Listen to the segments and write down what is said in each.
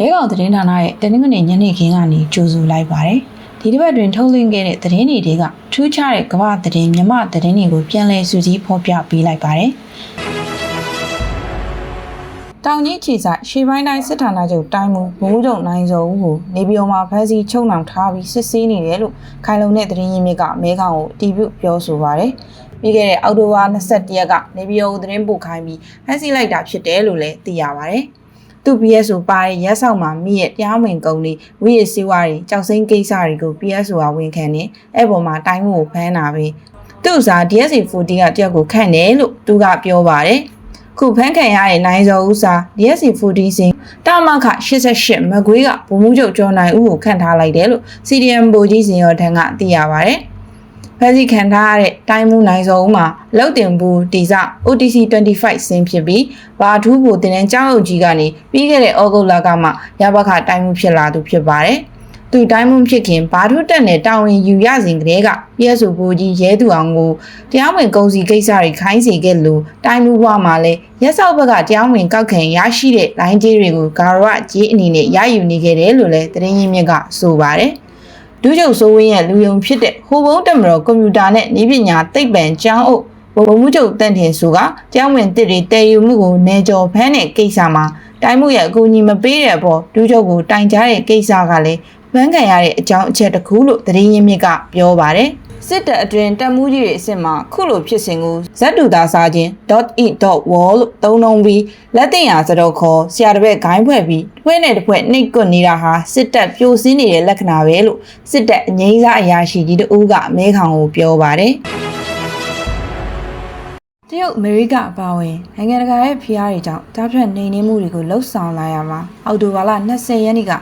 မဲကောင်သတင်းဌာနရဲ့တနင်္ဂနွေညနေခင်းကနေကြိုဆိုလိုက်ပါတယ်။ဒီတစ်ပတ်တွင်ထုတ်လွှင့်ခဲ့တဲ့သတင်းတွေတွေကထူးခြားတဲ့ကမ္ဘာသတင်းမြမသတင်းတွေကိုပြန်လည်စုစည်းဖော်ပြပေးလိုက်ပါတယ်။တောင်ကြီးခြေဆိုင်ရှေးပိုင်းတိုင်းစစ်ဌာနချုပ်တိုင်းမူဘိုးချုပ်နိုင်စောဦးကိုနေပြည်တော်မှာဖမ်းဆီးချုပ်နှောင်ထားပြီးစစ်ဆေးနေတယ်လို့ခိုင်လုံတဲ့သတင်းရင်းမြစ်ကမဲကောင်ကိုတီးပြုတ်ပြောဆိုပါတယ်။ပြီးခဲ့တဲ့အောက်တိုဘာ22ရက်ကနေပြည်တော်ကိုသတင်းပို့ခိုင်းပြီးဖမ်းဆီးလိုက်တာဖြစ်တယ်လို့လည်းသိရပါတယ်။ သူ PSO ပါတဲ့ရက်ဆောင်မှာမိရဲ့တရားဝင်ကုန်းလေးဝိရစီဝါတွေကြောက်စိမ့်ကိစ္စတွေကို PSO ကဝန်ခံနေအဲ့ပေါ်မှာတိုင်းမှုကိုဖမ်းတာပဲသူ့ဥစား DSC40 ကတယောက်ကိုခန့်တယ်လို့သူကပြောပါတယ်ခုဖမ်းခံရတဲ့နိုင်စောဦးစာ DSC40 စင်တာမခ88မကွေးကဗိုလ်မှူးချုပ်ကျော်နိုင်ဦးကိုခန့်ထားလိုက်တယ်လို့ CDM ဗိုလ်ကြီးစင်ရောထံကသိရပါတယ် ဖက်စီခံထားရတဲ့တိုင်းမှုနိုင်စောဦးမှာလောက်တင်ဘူးတီစ OTC 25ဆင်းဖြစ်ပြီးဘာထူးဘူတင်တဲ့ကြောက်အုပ်ကြီးကနေပြီးခဲ့တဲ့ဩဂုတ်လကမှရပခတိုင်းမှုဖြစ်လာသူဖြစ်ပါတယ်။သူတိုင်းမှုဖြစ်ခင်ဘာထူးတက်နဲ့တာဝန်ယူရစဉ်ကတည်းက PSO ဘူကြီးရဲသူအောင်ကိုတရားဝင်ကုန်စည်ကိစ္စတွေခိုင်းစေခဲ့လို့တိုင်းမှုဘဝမှာလည်းရက်စောက်ဘက်ကတရားဝင်ကောက်ခံရရှိတဲ့လိုင်းကြီးတွေကိုဂါရဝကြီးအနေနဲ့ရယူနေခဲ့တယ်လို့လည်းသတင်းရင်းမြစ်ကဆိုပါတယ်။ ဒုချုပ်စိုးဝင်းရဲ့လူယုံဖြစ်တဲ့ဟိုဘုံတက်မတော်ကွန်ပျူတာနဲ့နည်းပညာသိပ္ပံကျောင်းအုပ်ဘုံမှုချုပ်တန့်ထင်ဆိုကကျောင်းဝင်တစ်တွေတည်ယူမှုကိုနေကြော်ဖမ်းတဲ့ကိစ္စမှာတိုင်းမှုရဲ့အကူအညီမပေးတဲ့အပေါ်ဒုချုပ်ကိုတိုင်ကြားတဲ့ကိစ္စကလည်းဗန်းခံရတဲ့အကြောင်းအချက်တစ်ခုလို့သတင်းရင်းမြစ်ကပြောပါတယ် စစ်တပ်အတွင်တက်မှုကြီးတွေအစ်စ်မှာခုလိုဖြစ်စဉ်ကိုဇက်တူတာစာချင်း .e.wall လို့သုံးနှုံးပြီးလက်တင်ရာစတော့ခေါ်ဆရာတစ်ပည့်ဂိုင်းဖွဲ့ပြီးတွဲနဲ့တစ်ဖွဲ့နှိတ်ကွနေတာဟာစစ်တပ်ပြိုစင်းနေတဲ့လက္ခဏာပဲလို့စစ်တပ်အငိမ့်စားအရာရှိကြီးတို့ကမဲခေါင်ကိုပြောပါတယ်တရုတ်အမေရိကအပါအဝင်နိုင်ငံတကာရဲ့ဖိအားတွေကြောင့်တားဖြတ်နေနေမှုတွေကိုလှုပ်ဆောင်လာရမှာအောက်တိုဘာလ20ရက်နေ့က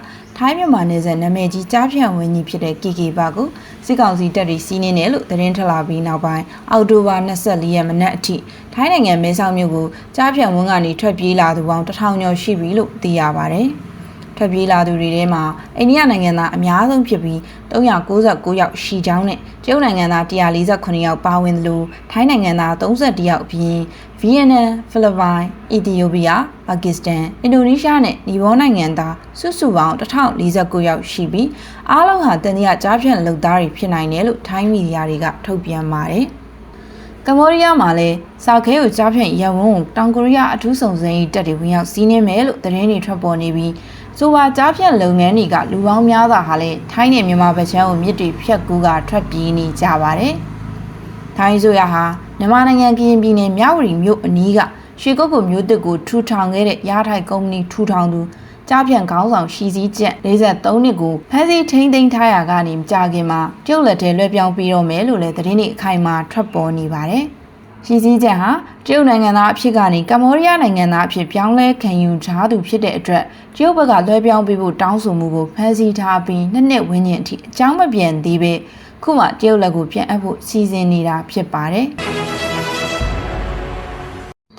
ထိုင်းမြန်မာနယ်စပ်နာမည်ကြီးကြားဖြန့်ဝင်းကြီးဖြစ်တဲ့ KK ပါကိုစစ်ကောင်စီတပ်တွေစီးနင်းတယ်လို့သတင်းထလာပြီးနောက်ပိုင်းအောက်တိုဘာ24ရက်မနက်အထိထိုင်းနိုင်ငံမဲဆောက်မြို့ကိုကြားဖြန့်ဝန်းကနေထွက်ပြေးလာသူပေါင်း1000ကျော်ရှိပြီလို့သိရပါတယ်။ ထွက်ပြေးလာသူတွေထဲမှာအိန္ဒိယနိုင်ငံသားအများဆုံးဖြစ်ပြီး396ယောက်ရှိကြောင်းနဲ့တရုတ်နိုင်ငံသား148ယောက်ပါဝင်သလိုထိုင်းနိုင်ငံသား31ယောက်အပြင်ဗီယက်နမ်ဖိလစ်ပိုင်အီသီယိုးပီးယားပါကစ္စတန်အင်ဒိုနီးရှားနဲ့နီဘောနိုင်ငံသားစုစုပေါင်း1049ယောက်ရှိပြီးအားလုံးဟာတန်တရားကြားဖြန့်လုပ်သားတွေဖြစ်နိုင်တယ်လို့ထိုင်းမီဒီယာတွေကထုတ်ပြန်ပါတယ်ကမ္ဘောဒီးယားမှာလည်းစာခဲကိုကြားဖြန့်ရဝန်းကိုတောင်ကိုရီးယားအထူးဆောင်စမ်းရေးတပ်တွေဝင်ရောက်စီးနင်းမယ်လို့သတင်းတွေထွက်ပေါ်နေပြီး ဆိုပါကြားဖြန့်လုပ်ငန်းတွေကလူပေါင်းများစွာဟာလည်းထိုင်းနဲ့မြန်မာဗချမ်းကိုမြစ်တွေဖြတ်ကူးကထွက်ပြေးနေကြပါတယ်။ထိုင်းဆိုရဟာမြန်မာနိုင်ငံကရင်ပြည်နယ်မြဝတီမြို့အနီးကရွှေကုတ်ကုမြို့တစ်ကိုထူထောင်ခဲ့တဲ့ရာထိုက်ကုမ္ပဏီထူထောင်သူကြားဖြန့်ခေါင်းဆောင်ရှီစည်းကျက်43နှစ်ကိုဖမ်းဆီးထိန်းသိမ်းထားရကနေမကြခင်မှာတရုတ်လက်ထဲလွှဲပြောင်းပြီးတော့မယ်လို့လည်းသတင်းတွေအခိုင်အမာထွက်ပေါ်နေပါတယ်။ ရှီစည်းကျက်ဟာတရုတ်နိုင်ငံသားအဖြစ်ကနေကမ္ဘောဒီးယားနိုင်ငံသားအဖြစ်ပြောင်းလဲခံယူထားသူဖြစ်တဲ့အတွက်တရုတ်ဘက်ကလွှဲပြောင်းပေးဖို့တောင်းဆိုမှုကိုဖမ်းဆီးထားပြီးနှစ်နှစ်ဝန်းကျင်အထိအကြောင်းမပြန်သေးပဲခုမှတရုတ်လက်ကိုပြန်အပ်ဖို့စီစဉ်နေတာဖြစ်ပါတယ်။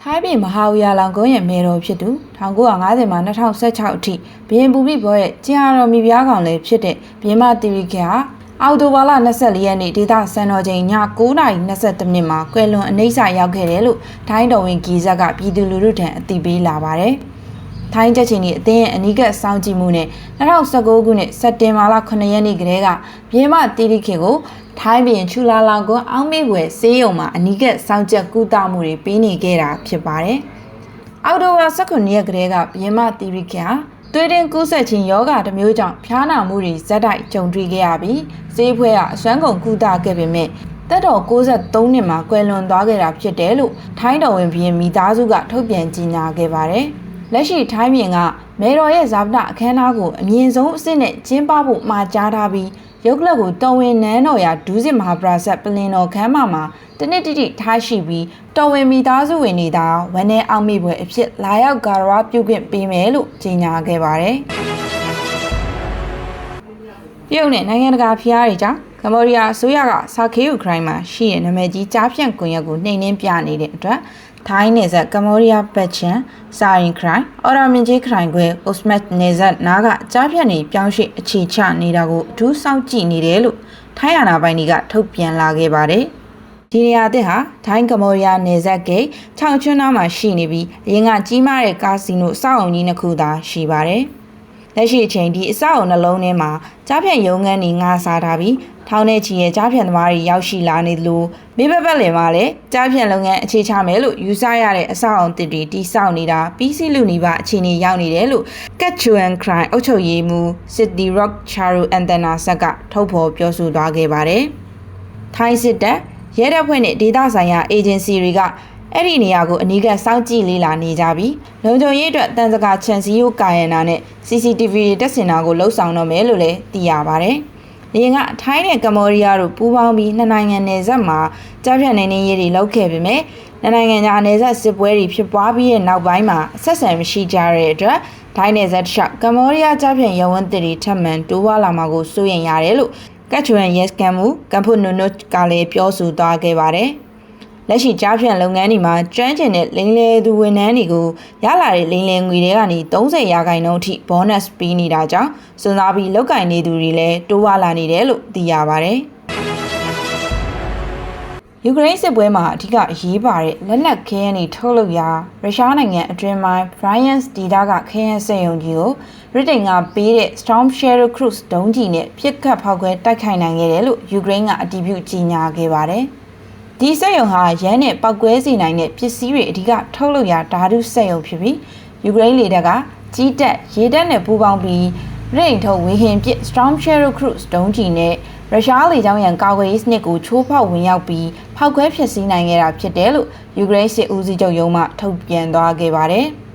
ထိုင်းပြည်မဟာဝီယာလောင်ကုန်းရဲ့မေတော်ဖြစ်သူ1950မှ2016အထိဘရင်ပူပိဘောရဲ့ကျင်ဟာတော်မိဖုရားကောင်လည်းဖြစ်တဲ့ဘရင်မတီရီခေဟာ အော်တိုဘာလ24ရက်နေ့ဒေသစံတော်ချိန်ည9:23မိနစ်မှာကွယ်လွန်အနှိမ့်စာရောက်ခဲ့တယ်လို့ထိုင်းတော်ဝင်ဂီဇက်ကပြည်သူလူထုထံအသိပေးလာပါတယ်။ထိုင်းချက်ချင်းဒီအသင်းရဲ့အနီးကပ်စောင့်ကြည့်မှုနဲ့2019ခုနှစ်စက်တင်ဘာလ9ရက်နေ့ကတည်းကဘရင်မတီရီခေကိုထိုင်းပြည်ချူလာလောင်ကွန်းအောင်းမေးွယ်ဆေးရုံမှာအနီးကပ်စောင့်ကြပ်ကုသမှုတွေပေးနေခဲ့တာဖြစ်ပါတယ်။အော်တိုဘာ19ရက်ကတည်းကဘရင်မတီရီခေဟာ သွေးတွင်းကူးဆက်ခြင်းယောဂတစ်မျိုးကြောင့်ဖျားနာမှုတွေဇက်တိုက်ကြုံတွေ့ခဲ့ရပြီးဈေးဖွဲကအစွမ်းကုန်ကုသခဲ့ပေမဲ့တက်တော်63နှစ်မှာကွယ်လွန်သွားခဲ့တာဖြစ်တယ်လို့ထိုင်းတော်ဝင်ဘီရင်မိသားစုကထုတ်ပြန်ကြေညာခဲ့ပါတယ်။လက်ရှိထိုင်းပြည်ကမေတော်ရဲ့ဇာပနအခမ်းအနားကိုအမြင့်ဆုံးအဆင့်နဲ့ကျင်းပဖို့မှာကြားထားပြီး ရုပ်ကလပ်ကိုတော်ဝင်နန်းတော်ရာဒူးစစ်မဟာပရာဇတ်ပလင်တော်ခမ်းမမှာတနစ်တိတိထားရှိပြီးတော်ဝင်မိသားစုဝင်တွေသာဝန်내အောင်မိပွဲအဖြစ်လာရောက်ဂါရဝပြုခွင့်ပေးမယ်လို့ကြေညာခဲ့ပါတယ်။တရုတ်နဲ့နိုင်ငံတကာဖိအားတွေကြောင့်ကမ္ဘောဒီးယားအစိုးရကစာခေယူခရိုင်မှာရှိတဲ့နာမည်ကြီးကြားဖြန့်ကွန်ရက်ကိုနှိမ်နင်းပြနေတဲ့အတွက် ထိုင်းနယ်စပ်ကမ္ဘောဒီးယားဘက်ချန်စာရင်ခရိုင်အော်ရာမင်ကြီးခရိုင်ခွဲအိုစမတ်နယ်စပ်နားကကြားဖြတ်နေပြောင်းရွှေ့အခြေချနေတာကိုအထူးစောင့်ကြည့်နေတယ်လို့ထိုင်းအာဏာပိုင်တွေကထုတ်ပြန်လာခဲ့ပါတယ်ဒီနေရာအသစ်ဟာထိုင်းကမ္ဘောဒီးယားနယ်စပ်ဂိတ်ခြောက်ချွန်းနားမှာရှိနေပြီးအရင်ကကြီးမားတဲ့ကာစီနိုစောက်အုံကြီးနှစ်ခုသာရှိပါတယ်။လလက်ရှိအချိန်ဒီအဆောက်အုံနှလုံးထဲမှာကြားဖြန့်ရုံငန်းတွေငါစားထားပြီး ထောင်းတဲ့ချီရဲ့ကြားဖြန့်သမားတွေရောက်ရှိလာနေသလိုမိဘဘက်လင်မှာလည်းကြားဖြန့်လုပ်ငန်းအခြေချမယ်လို့ယူဆရတဲ့အဆောက်အုံတစ်တွေတိစောက်နေတာပြီးစီးလူနေပါအခြေအနေရောက်နေတယ်လို့ Catchuan Cry အုပ်ချုပ်ရေးမှူး City Rock Charu Antenna ဆက်ကထုတ်ဖော်ပြောဆိုသွားခဲ့ပါတယ်။ထိုင်းစစ်တပ်ရဲတပ်ဖွဲ့နဲ့ဒေသဆိုင်ရာအေဂျင်စီတွေကအဲ့ဒီနေရာကိုအနီးကပ်စောင့်ကြည့်လေ့လာနေကြပြီးလုံခြုံရေးအတွက်တန်စကာချန်စီယိုကာယနာနဲ့ CCTV တက်စင်တာကိုလှုပ်ဆောင်တော့မယ်လို့လည်းသိရပါ တယ်။ဒီကထိုင်းနဲ့ကမ္ဘောဒီးယားတို့ပူးပေါင်းပြီးနှစ်နိုင်ငံနယ်စပ်မှာကြားဖြတ်နေနေရေးတွေလုပ်ခဲ့ပေမဲ့နှစ်နိုင်ငံကြားနယ်စပ်စစ်ပွဲတွေဖြစ်ပွားပြီးတဲ့နောက်ပိုင်းမှာဆက်ဆံမရှိကြတဲ့အတွက်ထိုင်းနယ်စပ်တစ်လျှောက်ကမ္ဘောဒီးယားကြားဖြတ်ရဝန်းတစ်တွေထပ်မံတိုးပွားလာမှာကိုစိုးရိမ်ရတယ်လို့ကတ်ချွန်ရဲစကန်မူကမ်ဖုနုနုကလည်းပြောဆိုသွားခဲ့ပါတယ်။ လက်ရှိကြားဖြန့်လုပ်ငန်းတွေမှာကျွမ်းကျင်တဲ့လိန်လေသူဝန်ထမ်းတွေကိုရလာတဲ့လိန်လေငွေတွေကနေ30ရာခိုင်နှုန်းအထိ bonus ပေးနေတာကြောင့်စွန်စားပြီးလောက်ကင်နေသူတွေလည်းတိုးဝါလာနေတယ်လို့သိရပါတယ်။ယူကရိန်းစစ်ပွဲမှာအထူးအရေးပါတဲ့လက်နက်ခဲယမ်းတွေထုတ်လုပ်ရာရုရှားနိုင်ငံအတွင်းပိုင်း Bryansk ဒေသကခဲယမ်းစက်ရုံကြီးကိုဗြိတိန်ကပေးတဲ့ Storm Shadow Cruise ဒုံးကျည်နဲ့ပြစ်ခတ်ဖောက်ခွဲတိုက်ခိုက်နိုင်ခဲ့တယ်လို့ယူကရိန်းကအတည်ပြုကြေညာခဲ့ပါတယ်။ ဒီစက်ရုံဟာရန်နဲ့ပောက်ကွဲစေနိုင်တဲ့ပစ္စည်းတွေအဓိကထုတ်လုပ်ရာဓာတုစက်ရုံဖြစ်ပြီးယူကရိန်းလေတပ်ကကြီးတက်ရေတပ်နဲ့ပူးပေါင်းပြီးရိန်ထုတ်ဝေဟင်ပစ် Storm Shadow Cruise ဒုံးကျည်နဲ့ရုရှားလေကြောင်းရန်ကာကွယ်ရေးစနစ်ကိုချိုးဖောက်ဝင်ရောက်ပြီးဖောက်ခွဲဖျက်ဆီးနိုင်ခဲ့တာဖြစ်တယ်လို့ယူကရိန်းစစ်ဦးစီးချုပ်ရုံးမှထုတ်ပြန်သွားခဲ့ပါတယ်။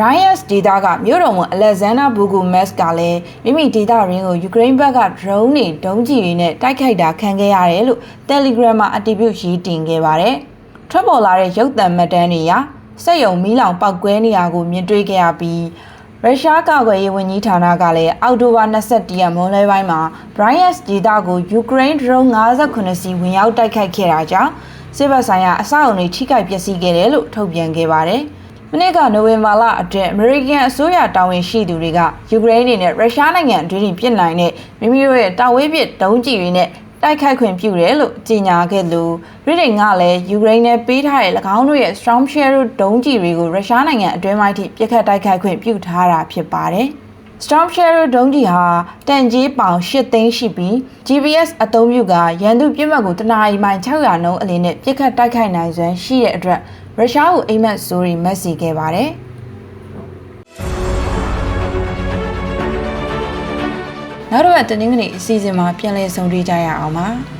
Bryans ဒေတာကမြို့တော်ဝန် Alexander Bogomaz ကလည်းမိမိဒေတာရင်းကိုယူကရိန်းဘက်က drone တွေဒုံးကျည်တွေနဲ့တိုက်ခိုက်တာခံခဲ့ရတယ်လို့ Telegram မှာအတည်ပြုရေးတင်ခဲ့ပါတယ်။ထွက်ပေါ်လာတဲ့ရုပ်သံမှတ်တမ်းတွေအရစက်ရုံမီးလောင်ပောက်ကွဲနေရကိုမြင်တွေ့ခဲ့ရပြီးရုရှားကာကွယ်ရေးဝန်ကြီးဌာနကလည်းအောက်တိုဘာ21ရက်မွန်းလွဲပိုင်းမှာ Bryans ဒေတာကိုယူကရိန်း drone 58စီးဝင်ရောက်တိုက်ခိုက်ခဲ့တာကြောင့်စစ်ဘက်ဆိုင်ရာအဆောက်အုံတွေထိခိုက်ပျက်စီးခဲ့တယ်လို့ထုတ်ပြန်ခဲ့ပါတယ်။ မနေ့ကနိုဝင်ဘာလအတွင်းအမေရိကန်အစိုးရတာဝန်ရှိသူတွေကယူကရိန်းနေနဲ့ရုရှားနိုင်ငံအတွင်းပြည်နိုင်တဲ့မိမိတို့ရဲ့တာဝေးပစ်ဒုံးကျည်တွေနဲ့တိုက်ခိုက်ခွင့်ပြုတယ်လို့ကြေညာခဲ့လို့ဗြိတိန်ကလည်းယူကရိန်းနဲ့ပေးထားတဲ့၎င်းတို့ရဲ့ Storm Shadow ဒုံးကျည်တွေကိုရုရှားနိုင်ငံအတွင်းပိုင်းထိပြစ်ခတ်တိုက်ခိုက်ခွင့်ပြုထားတာဖြစ်ပါတယ်။ Storm Shadow ဒုံးကျည်ဟာတန်ကြီးပေါင်8သိန်းရှိပြီး GPS အသုံးပြုကရန်သူပြစ်မှတ်ကိုတနအီမိုင်600နှုန်းအလင်းနဲ့ပြစ်ခတ်တိုက်ခိုက်နိုင်စွမ်းရှိတဲ့အတွက်ရုရှားကိုအိမ်မက်ဆိုးရီမက်စီခဲ့ပါတယ်။နောက်တော့တနင်္ဂနွေအစီအစဉ်မှာပြန်လည်ဆုံတွေ့ကြရအောင်ပါ။